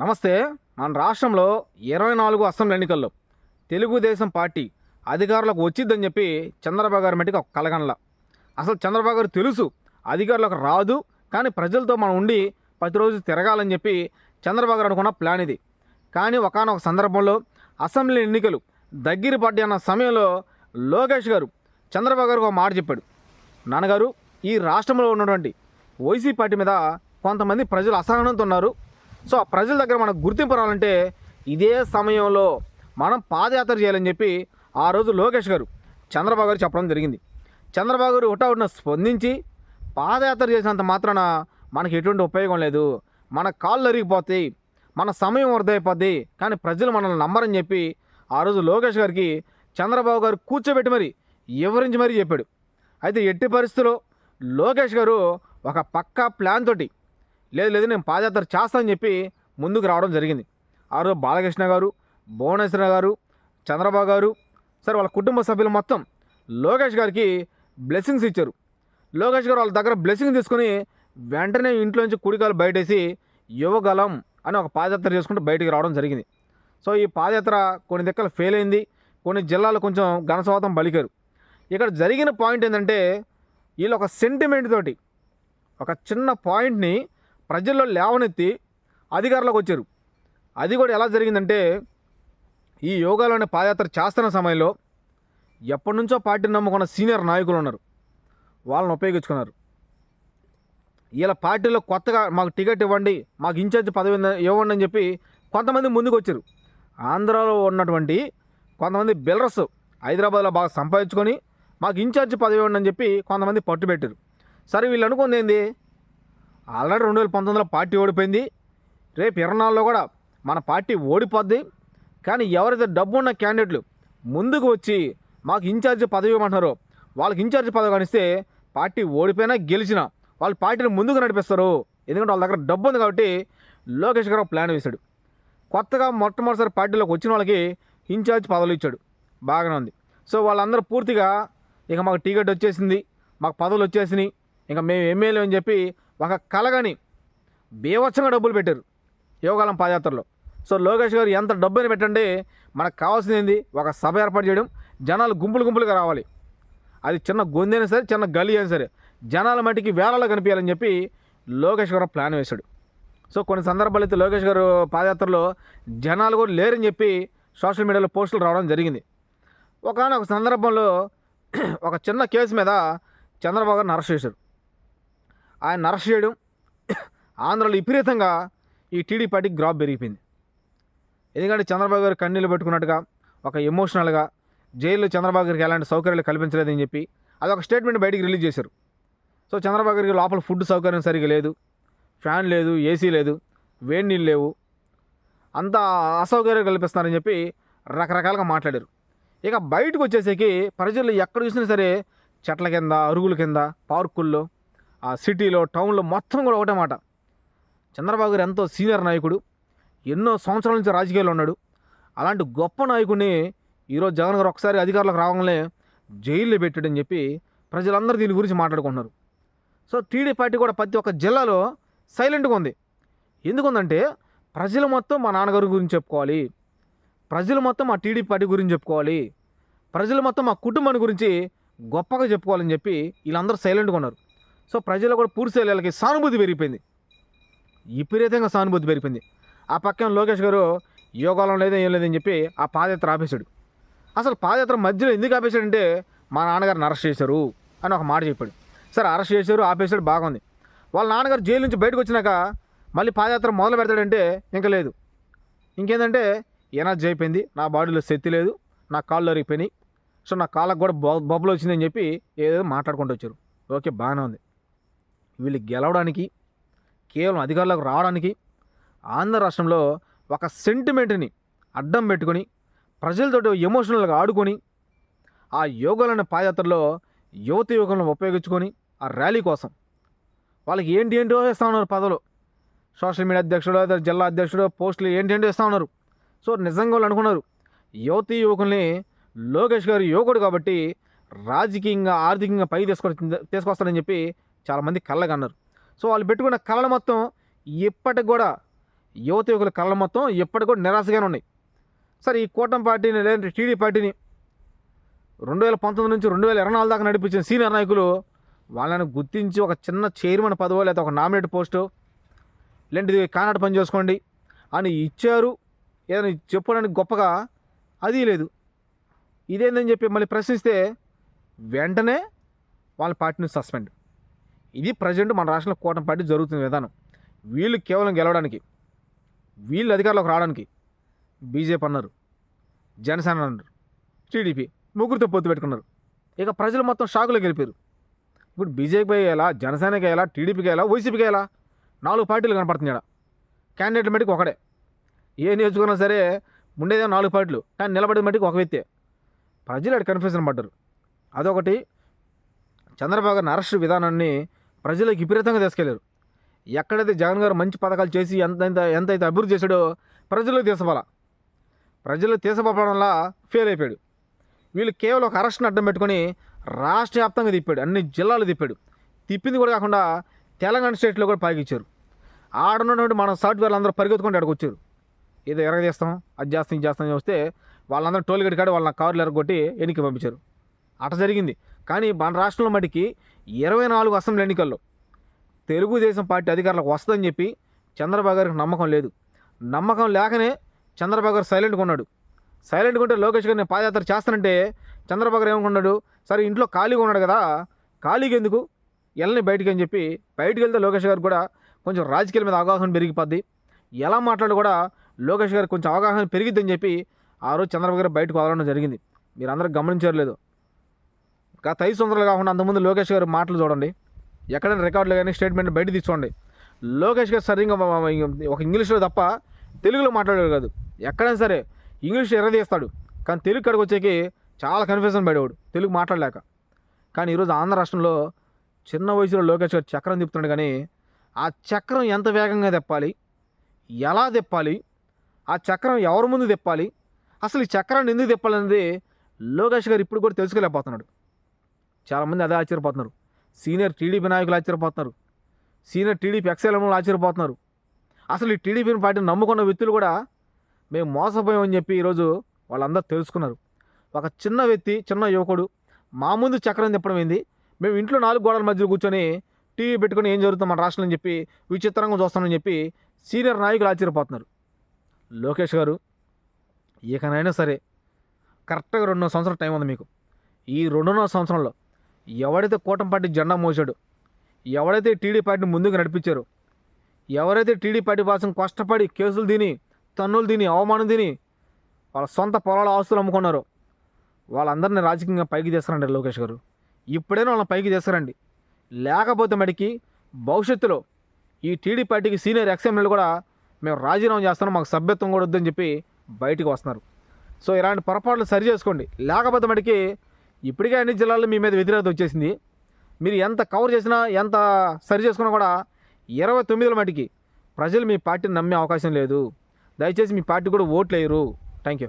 నమస్తే మన రాష్ట్రంలో ఇరవై నాలుగు అసెంబ్లీ ఎన్నికల్లో తెలుగుదేశం పార్టీ అధికారులకు వచ్చిద్దని చెప్పి చంద్రబాబు గారి మట్టికి ఒక కలగనల అసలు చంద్రబాబు గారు తెలుసు అధికారులకు రాదు కానీ ప్రజలతో మనం ఉండి ప్రతిరోజు తిరగాలని చెప్పి చంద్రబాబు గారు అనుకున్న ప్లాన్ ఇది. కానీ ఒకనొక సందర్భంలో అసెంబ్లీ ఎన్నికలు దగ్గర పడ్డ అన్న సమయంలో లోకేష్ గారు చంద్రబాబు గారికి ఒక మాట చెప్పాడు. నాన్నగారు ఈ రాష్ట్రంలో ఉన్నటువంటి వైసీ పార్టీ మీద కొంతమంది ప్రజలు అసహనంతో ఉన్నారు సో ఆ ప్రజల దగ్గర మనకు గుర్తింపు రావాలంటే ఇదే సమయంలో మనం పాదయాత్ర చేయాలని చెప్పి ఆ రోజు లోకేష్ గారు చంద్రబాబు గారు చెప్పడం జరిగింది. చంద్రబాబు గారు ఒకటా స్పందించి పాదయాత్ర చేసినంత మాత్రాన మనకి ఎటువంటి ఉపయోగం లేదు. మన కాళ్ళు అరిగిపోతాయి మన సమయం వృధా అయిపోద్ది కానీ ప్రజలు మనల్ని నమ్మరని చెప్పి ఆ రోజు లోకేష్ గారికి చంద్రబాబు గారు కూర్చోబెట్టి మరి వివరించి మరీ చెప్పాడు. అయితే ఎట్టి పరిస్థితుల్లో లోకేష్ గారు ఒక పక్కా ప్లాన్ తోటి లేదు లేదు నేను పాదయాత్ర చేస్తానని చెప్పి ముందుకు రావడం జరిగింది. ఆ రోజు బాలకృష్ణ గారు భువనేశ్వర గారు చంద్రబాబు గారు సరే వాళ్ళ కుటుంబ సభ్యులు మొత్తం లోకేష్ గారికి బ్లెస్సింగ్స్ ఇచ్చారు. లోకేష్ గారు వాళ్ళ దగ్గర బ్లెస్సింగ్ తీసుకుని వెంటనే ఇంట్లోంచి కుడికాలు బయటేసి యువగలం అని ఒక పాదయాత్ర చేసుకుంటూ బయటికి రావడం జరిగింది. సో ఈ పాదయాత్ర కొన్ని దిక్కలు ఫెయిల్ అయింది. కొన్ని జిల్లాలు కొంచెం ఘనస్వాతం బలికారు ఇక్కడ జరిగిన పాయింట్ ఏంటంటే వీళ్ళు ఒక సెంటిమెంట్ తోటి ఒక చిన్న పాయింట్ని ప్రజల్లో లేవనెత్తి అధికారులకు వచ్చారు. అది కూడా ఎలా జరిగిందంటే ఈ యోగాలోని పాదయాత్ర చేస్తున్న సమయంలో ఎప్పటి నుంచో పార్టీని నమ్ముకున్న సీనియర్ నాయకులు ఉన్నారు. వాళ్ళని ఉపయోగించుకున్నారు. ఇలా పార్టీలో కొత్తగా మాకు టికెట్ ఇవ్వండి మాకు ఇన్ఛార్జ్ పదవి ఇవ్వండి అని చెప్పి కొంతమంది ముందుకు వచ్చారు. ఆంధ్రాలో ఉన్నటువంటి కొంతమంది బిల్డర్స్ హైదరాబాద్లో బాగా సంపాదించుకొని మాకు ఇన్ఛార్జ్ పదవి ఇవ్వండి అని చెప్పి కొంతమంది పట్టుబెట్టారు. సరే వీళ్ళు అనుకుంది ఏంది? ఆల్రెడీ రెండు వేల పంతొమ్మిదిలో పార్టీ ఓడిపోయింది. రేపు ఇరవై నాలుగులో కూడా మన పార్టీ ఓడిపోద్ది. కానీ ఎవరైతే డబ్బు ఉన్న క్యాండిడేట్లు ముందుకు వచ్చి మాకు ఇన్ఛార్జ్ పదవి ఇవ్వమంటున్నారో వాళ్ళకి ఇన్ఛార్జ్ పదవి కానిస్తే పార్టీ ఓడిపోయినా గెలిచినా వాళ్ళు పార్టీని ముందుకు నడిపిస్తారు. ఎందుకంటే వాళ్ళ దగ్గర డబ్బు ఉంది కాబట్టి లోకేష్ గారు ప్లాన్ వేశాడు. కొత్తగా మొట్టమొదటిసారి పార్టీలోకి వచ్చిన వాళ్ళకి ఇన్ఛార్జ్ పదవులు ఇచ్చాడు. బాగానే ఉంది. సో వాళ్ళందరూ పూర్తిగా ఇక మాకు టికెట్ వచ్చేసింది మాకు పదవులు వచ్చేసినాయి. ఇంకా మేము ఎమ్మెల్యే అని చెప్పి ఒక కలగని బీవత్సంగా డబ్బులు పెట్టారు యోగాలం పాదయాత్రలో. సో లోకేష్ గారు ఎంత డబ్బుని పెట్టండి మనకు కావాల్సింది ఏంది? ఒక సభ ఏర్పాటు చేయడం. జనాలు గుంపులు గుంపులుగా రావాలి. అది చిన్న గొంతైనా సరే చిన్న గలి అయినా సరే జనాల మట్టికి వేలలో కనిపించాలని చెప్పి లోకేష్ గారు ప్లాన్ వేశాడు. సో కొన్ని సందర్భాలు అయితే లోకేష్ గారు పాదయాత్రలో జనాలు కూడా లేరని చెప్పి సోషల్ మీడియాలో పోస్టులు రావడం జరిగింది. ఒకనొక సందర్భంలో ఒక చిన్న కేసు మీద చంద్రబాబు గారిని అరెస్ట్ చేశారు. ఆయన అరెస్ట్ చేయడం ఆంధ్రలో విపరీతంగా ఈ టీడీ పార్టీకి గ్రాప్ పెరిగిపోయింది. ఎందుకంటే చంద్రబాబు గారు కన్నీళ్ళు పెట్టుకున్నట్టుగా ఒక ఎమోషనల్గా జైల్లో చంద్రబాబు గారికి ఎలాంటి సౌకర్యాలు కల్పించలేదని చెప్పి అది ఒక స్టేట్మెంట్ బయటికి రిలీజ్ చేశారు. సో చంద్రబాబు గారికి లోపల ఫుడ్ సౌకర్యం సరిగా లేదు ఫ్యాన్ లేదు ఏసీ లేదు వేడి నీళ్ళు లేవు అంత అసౌకర్యం కల్పిస్తున్నారని చెప్పి రకరకాలుగా మాట్లాడారు. ఇక బయటకు వచ్చేసరికి ప్రజలు ఎక్కడ చూసినా సరే చెట్ల కింద అరుగుల కింద పార్కుల్లో ఆ సిటీలో టౌన్లో మొత్తం కూడా ఒకటే మాట. చంద్రబాబు గారు ఎంతో సీనియర్ నాయకుడు ఎన్నో సంవత్సరాల నుంచి రాజకీయాల్లో ఉన్నాడు. అలాంటి గొప్ప నాయకుడిని ఈరోజు జగన్ గారు ఒకసారి అధికారులకు రావడంలో జైల్లో పెట్టాడని చెప్పి ప్రజలందరూ దీని గురించి మాట్లాడుకుంటున్నారు. సో టీడీ పార్టీ కూడా ప్రతి ఒక్క జిల్లాలో సైలెంట్గా ఉంది. ఎందుకుందంటే ప్రజలు మొత్తం మా నాన్నగారి గురించి చెప్పుకోవాలి. ప్రజలు మొత్తం మా టీడీ పార్టీ గురించి చెప్పుకోవాలి. ప్రజలు మొత్తం మా కుటుంబాన్ని గురించి గొప్పగా చెప్పుకోవాలని చెప్పి వీళ్ళందరూ సైలెంట్గా ఉన్నారు. సో ప్రజలు కూడా పూర్తి స్థాయిలో సానుభూతి పెరిగిపోయింది. విపరీతంగా సానుభూతి పెరిగిపోయింది. ఆ పక్కన లోకేష్ గారు యోగాలం లేదా ఏం లేదని చెప్పి ఆ పాదయాత్ర ఆపేశాడు. అసలు పాదయాత్ర మధ్యలో ఎందుకు ఆపేశాడంటే మా నాన్నగారిని అరెస్ట్ చేశారు అని ఒక మాట చెప్పాడు. సరే అరెస్ట్ చేశారు ఆపేశాడు బాగుంది. వాళ్ళ నాన్నగారు జైలు నుంచి బయటకు వచ్చినాక మళ్ళీ పాదయాత్ర మొదలు పెడతాడంటే ఇంకా లేదు. ఇంకేంటంటే ఎనర్జీ అయిపోయింది నా బాడీలో శక్తి లేదు నా కాళ్ళు అరిగిపోయినాయి. సో నా కాళ్ళకు కూడా బొబ్బలు వచ్చిందని చెప్పి ఏదో మాట్లాడుకుంటూ వచ్చారు. ఓకే బాగానే ఉంది. వీళ్ళు గెలవడానికి కేవలం అధికారులకు రావడానికి ఆంధ్ర రాష్ట్రంలో ఒక సెంటిమెంట్ని అడ్డం పెట్టుకొని ప్రజలతో ఎమోషనల్గా ఆడుకొని ఆ యోగాలైన పాదయాత్రలో యువత యువకులను ఉపయోగించుకొని ఆ ర్యాలీ కోసం. వాళ్ళకి ఏంటి ఏంటో వేస్తూ ఉన్నారు పదవులు? సోషల్ మీడియా అధ్యక్షుడు లేదా జిల్లా అధ్యక్షుడు పోస్టులు ఏంటి ఏంటో ఇస్తా ఉన్నారు? సో నిజంగా వాళ్ళు అనుకున్నారు యువతి యువకుల్ని లోకేష్ గారు యువకుడు కాబట్టి రాజకీయంగా ఆర్థికంగా పై తీసుకొని తీసుకొస్తాడని చెప్పి చాలామంది కళ్ళగా అన్నారు సో వాళ్ళు పెట్టుకున్న కళలు మొత్తం ఇప్పటికి కూడా యువత యువకుల కళ్ళ మొత్తం ఇప్పటికి కూడా నిరాశగానే ఉన్నాయి. సరే ఈ కూటమి పార్టీని లేదంటే టీడీ పార్టీని రెండు వేల పంతొమ్మిది నుంచి రెండు వేల ఇరవై నాలుగు దాకా నడిపించిన సీనియర్ నాయకులు వాళ్ళని గుర్తించి ఒక చిన్న చైర్మన్ పదవో లేదా ఒక నామినేట్ పోస్టు లేదంటే కానాట పని చేసుకోండి అని ఇచ్చారు. ఏదైనా చెప్పడానికి గొప్పగా అది లేదు. ఇదేందని చెప్పి మళ్ళీ ప్రశ్నిస్తే వెంటనే వాళ్ళ పార్టీని సస్పెండ్. ఇది ప్రజెంట్ మన రాష్ట్రంలో కూటమి పార్టీ జరుగుతున్న విధానం. వీళ్ళు కేవలం గెలవడానికి వీళ్ళు అధికారంలోకి రావడానికి బీజేపీ అన్నారు జనసేన అన్నారు టీడీపీ ముగ్గురితో పొత్తు పెట్టుకున్నారు. ఇక ప్రజలు మొత్తం షాకులో గెలిపారు. ఇప్పుడు బీజేపీ ఎలా జనసేనకి ఎలా టీడీపీకి ఎలా వైసీపీకి ఎలా నాలుగు పార్టీలు కనపడుతున్నాయి క్యాండిడేట్ మటుకు ఒకడే. ఏ నియోజకవర్గం సరే ఉండేదే నాలుగు పార్టీలు కానీ నిలబడే మటుకు ఒక వ్యక్తే. ప్రజలు అక్కడ కన్ఫ్యూజన్ పడ్డారు. అదొకటి. చంద్రబాబు గారిని అరెస్ట్ విధానాన్ని ప్రజలకు విపరీతంగా తీసుకెళ్ళారు. ఎక్కడైతే జగన్ గారు మంచి పథకాలు చేసి ఎంత ఎంత ఎంతైతే అభివృద్ధి చేశాడో ప్రజలకు తీసపాల ప్రజలు తీసపడం వల్ల ఫెయిల్ అయిపోయాడు. వీళ్ళు కేవలం ఒక అరెస్ట్ని అడ్డం పెట్టుకొని రాష్ట్ర వ్యాప్తంగా తిప్పాడు. అన్ని జిల్లాలు తిప్పాడు. తిప్పింది కూడా కాకుండా తెలంగాణ స్టేట్లో కూడా పాకిచ్చారు ఆడనున్నటువంటి మన సాఫ్ట్వేర్లు అందరూ పరిగెత్తుకుంటే అక్కడికి వచ్చారు. ఏదో ఎరగదీస్తాం అది చేస్తాం ఇది చేస్తాం అని వస్తే వాళ్ళందరూ టోల్ గేట్ కాడ వాళ్ళ కార్లు ఎరగొట్టి ఎన్నిక పంపించారు. అట జరిగింది. కానీ మన రాష్ట్రంలో మటుకి ఇరవై నాలుగు అసెంబ్లీ ఎన్నికల్లో తెలుగుదేశం పార్టీ అధికారులకు వస్తుందని చెప్పి చంద్రబాబు గారికి నమ్మకం లేదు. నమ్మకం లేకనే చంద్రబాబు గారు సైలెంట్గా ఉన్నాడు. సైలెంట్గా ఉంటే లోకేష్ గారిని పాదయాత్ర చేస్తానంటే చంద్రబాబు గారు ఏమనుకున్నాడు? సరే ఇంట్లో ఖాళీగా ఉన్నాడు కదా ఖాళీగా ఎందుకు? వెళ్ళని బయటికి అని చెప్పి బయటికి వెళ్తే లోకేష్ గారు కూడా కొంచెం రాజకీయాల మీద అవగాహన పెరిగిపోద్ది. ఎలా మాట్లాడు కూడా లోకేష్ గారు కొంచెం అవగాహన పెరిగిద్దని చెప్పి ఆ రోజు చంద్రబాబు గారు బయటకు వదలడం జరిగింది. మీరు అందరూ గమనించారు లేదు గత ఐదు సంవత్సరాలు కాకుండా అంతకుముందు లోకేష్ గారు మాటలు చూడండి. ఎక్కడైనా రికార్డులు కానీ స్టేట్మెంట్ బయట తీసుకోండి. లోకేష్ గారు సరిగ్గా ఒక ఇంగ్లీష్లో తప్ప తెలుగులో మాట్లాడాడు కాదు. ఎక్కడైనా సరే ఇంగ్లీష్ ఎర్రదీస్తాడు కానీ తెలుగు కడికి వచ్చేకి చాలా కన్ఫ్యూజన్ పడేవాడు. తెలుగు మాట్లాడలేక. కానీ ఈరోజు ఆంధ్ర రాష్ట్రంలో చిన్న వయసులో లోకేష్ గారు చక్రం తిప్పుతున్నాడు కానీ ఆ చక్రం ఎంత వేగంగా తెప్పాలి? ఎలా తిప్పాలి? ఆ చక్రం ఎవరి ముందు తెప్పాలి? అసలు ఈ చక్రాన్ని ఎందుకు తెప్పాలనేది లోకేష్ గారు ఇప్పుడు కూడా తెలుసుకోలేకపోతున్నాడు. చాలామంది అదే ఆశ్చర్యపోతున్నారు. సీనియర్ టీడీపీ నాయకులు ఆశ్చర్యపోతున్నారు. సీనియర్ టీడీపీ ఎక్సెల్ఎంలు ఆశ్చర్యపోతున్నారు. అసలు ఈ టీడీపీని పార్టీని నమ్ముకున్న వ్యక్తులు కూడా మేము మోసపోయామని చెప్పి ఈరోజు వాళ్ళందరూ తెలుసుకున్నారు. ఒక చిన్న వ్యక్తి చిన్న యువకుడు మా ముందు చక్రం తిప్పడం ఏంది? మేము ఇంట్లో నాలుగు గోడల మధ్య కూర్చొని టీవీ పెట్టుకుని ఏం జరుగుతుంది మన రాష్ట్రంలో అని చెప్పి విచిత్రంగా చూస్తామని చెప్పి సీనియర్ నాయకులు ఆశ్చర్యపోతున్నారు. లోకేష్ గారు ఇకనైనా సరే కరెక్ట్గా రెండున్నర సంవత్సరం టైం ఉంది మీకు. ఈ రెండున్నర సంవత్సరంలో ఎవడైతే కూటమి పార్టీ జెండా మోసాడు ఎవడైతే టీడీ పార్టీని ముందుకు నడిపించారో ఎవరైతే టీడీ పార్టీ కోసం కష్టపడి కేసులు తిని తన్నులు తిని అవమానం తిని వాళ్ళ సొంత పొలాల ఆస్తులు అమ్ముకున్నారో వాళ్ళందరినీ రాజకీయంగా పైకి తీసుకురండి లోకేష్ గారు. ఇప్పుడైనా వాళ్ళని పైకి తీసుకురండి. లేకపోతే మడికి భవిష్యత్తులో ఈ టీడీ పార్టీకి సీనియర్ ఎక్స్ఎమ్మెల్యేలు కూడా మేము రాజీనామా చేస్తున్నాం మాకు సభ్యత్వం కూడా వద్దని చెప్పి బయటికి వస్తున్నారు. సో ఇలాంటి పొరపాట్లు సరి చేసుకోండి. లేకపోతే మటుకి ఇప్పటికే అన్ని జిల్లాల్లో మీ మీద వ్యతిరేకత వచ్చేసింది. మీరు ఎంత కవర్ చేసినా ఎంత సరి చేసుకున్నా కూడా ఇరవై తొమ్మిదిల మటుకి ప్రజలు మీ పార్టీని నమ్మే అవకాశం లేదు. దయచేసి మీ పార్టీ కూడా ఓట్లు వేయరు. Thank you